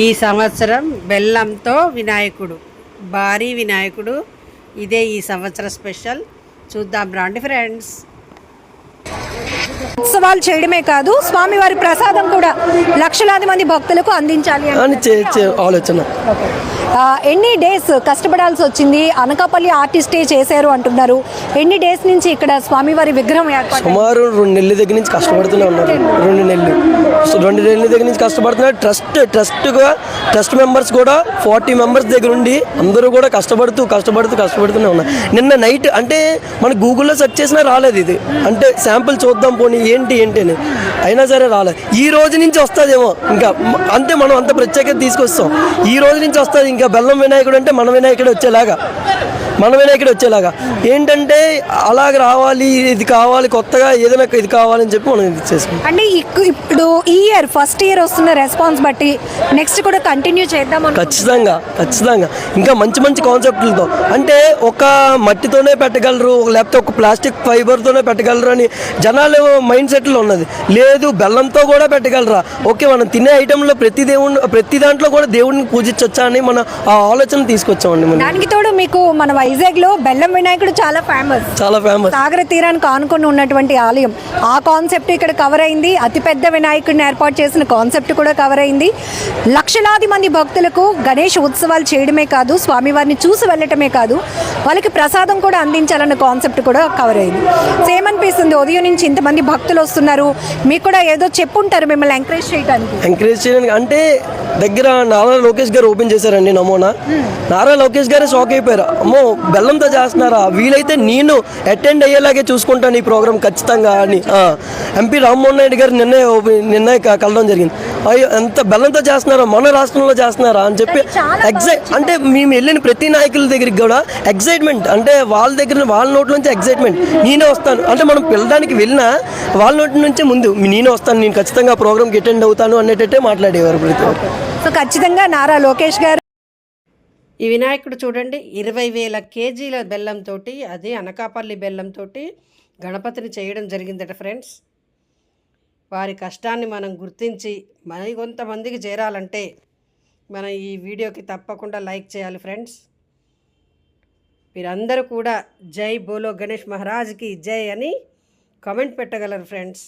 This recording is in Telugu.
ఈ సంవత్సరం బెల్లంతో వినాయకుడు భారీ వినాయకుడు. ఇదే ఈ సంవత్సరం స్పెషల్. చూద్దాం రాండి ఫ్రెండ్స్. ఉత్సవాలు చేయడమే కాదు స్వామివారి ప్రసాదం కూడా లక్షలాది మంది భక్తులకు అందించాలి అని ఆలోచన. ఎన్ని డేస్ కష్టపడాల్సి వచ్చింది? అనకాపల్లి ఆర్టిస్టే చేశారు అంటున్నారు. ఎన్ని డేస్ నుంచి ఇక్కడ స్వామివారి విగ్రహం సుమారు రెండు నెలల దగ్గర నుంచి కష్టపడుతూనే ఉన్నారు. రెండు నెలలు. రెండు నెలల. దగ్గర నుంచి కష్టపడుతున్నారు. ట్రస్ట్ ట్రస్ట్గా ట్రస్ట్ మెంబర్స్ కూడా ఫార్టీ మెంబర్స్ దగ్గర ఉండి అందరూ కూడా కష్టపడుతూ కష్టపడుతూ కష్టపడుతూనే ఉన్నారు. నిన్న నైట్ అంటే మన గూగుల్లో సెర్చ్ చేసినా రాలేదు ఇది. అంటే శాంపుల్ చూద్దాం పోనీ ఏంటి ఏంటి అని. అయినా సరే రాలేదు ఈ రోజు నుంచి వస్తుందేమో. ఇంకా అంతే మనం అంత ప్రత్యేకత తీసుకొస్తాం. ఈ రోజు నుంచి వస్తుంది ఇంకా బెల్లం వినాయకుడు అంటే మన వినాయకుడు వచ్చేలాగా. మన వినాయకుడు వచ్చేలాగా. ఏంటంటే అలాగ రావాలి ఇది కావాలి కొత్తగా ఏదైనా ఇది కావాలని చెప్పి మనం ఇది చేసుకుంటాం. అంటే ఇప్పుడు ఈ ఇయర్ ఫస్ట్ ఇయర్ వస్తున్న రెస్పాన్స్ బట్టి నెక్స్ట్ కూడా కంటిన్యూ చేద్దాం. ఖచ్చితంగా ఖచ్చితంగా. ఇంకా మంచి మంచి కాన్సెప్ట్లతో. అంటే ఒక మట్టితోనే పెట్టగలరు లేకపోతే ఒక ప్లాస్టిక్ ఫైబర్తోనే పెట్టగలరు అని జనాలు మైండ్ సెట్లో ఉన్నది. లేదు బెల్లంతో కూడా పెట్టగలరా? ఓకే మనం తినే ఐటెంలో ప్రతి దేవుని ప్రతి దాంట్లో కూడా దేవుడిని పూజించవచ్చా అని మన ఆ ఆలోచన తీసుకొచ్చామండి మనం. దానికి తోడు మీకు మన వైజాగ్లో బెల్లం వినాయకుడు చాలా ఫేమస్ చాలా ఫేమస్ సాగర తీరానికి ఆనుకొని ఉన్నటువంటి ఆలయం. ఆ కాన్సెప్ట్ ఇక్కడ కవర్ అయింది. అతిపెద్ద వినాయకుడిని ఏర్పాటు చేసిన కాన్సెప్ట్ కూడా కవర్ అయింది. లక్షలాది మంది భక్తులకు గణేష్ ఉత్సవాలు చేయడమే కాదు స్వామివారిని చూసి వెళ్ళటమే కాదు వాళ్ళకి ప్రసాదం కూడా అందించాలన్న కాన్సెప్ట్ కూడా కవర్ అయింది. సేమ్ అనిపిస్తుంది. ఉదయం నుంచి ఇంతమంది భక్తులు వస్తున్నారు. మీకు కూడా ఏదో చెప్పుంటారు మిమ్మల్ని ఎంకరేజ్ చేయడానికి ఎంకరేజ్ చేయడానికి. అంటే దగ్గర నారా లోకేష్ గారు ఓపెన్ చేశారండి నమోనా. నారా లోకేష్ గారే షాక్ అయిపోయారు. అమ్మో బెల్లంతో చేస్తున్నారా? వీలైతే నేను అటెండ్ అయ్యేలాగే చూసుకుంటాను ఈ ప్రోగ్రామ్ ఖచ్చితంగా అని. ఎంపీ రామ్మోహన్ నాయుడు గారు నిన్నే నిన్నే క- కలవడం జరిగింది. అయ్యో ఎంత బెల్లంతో చేస్తున్నారా? మన రాష్ట్రంలో చేస్తున్నారా అని చెప్పి ఎగ్జైట్ అంటే మేము వెళ్ళిన ప్రతి నాయకుల దగ్గరికి కూడా ఎగ్జైట్మెంట్ అంటే వాళ్ళ దగ్గర వాళ్ళ నోట్ల నుంచి ఎగ్జైట్మెంట్ నేనే వస్తాను. అంటే మనం పిల్లడానికి వెళ్ళినా వాళ్ళ నోటి నుంచే ముందు నేనే వస్తాను. నేను ఖచ్చితంగా ప్రోగ్రామ్కి అటెండ్ అవుతాను అనేటట్టే మాట్లాడేవారు ప్రతి ఒక్కరు. సో ఖచ్చితంగా నారా లోకేష్ గారు ఈ వినాయకుడు చూడండి ఇరవై వేల కేజీల బెల్లంతో అది అనకాపల్లి బెల్లంతో గణపతిని చేయడం జరిగిందట ఫ్రెండ్స్. వారి కష్టాన్ని మనం గుర్తించి మరి కొంతమందికి చేరాలంటే మనం ఈ వీడియోకి తప్పకుండా లైక్ చేయాలి ఫ్రెండ్స్. మీరందరూ కూడా జై బోలో గణేష్ మహారాజ్కి జై అని కామెంట్ పెట్టగలరు ఫ్రెండ్స్.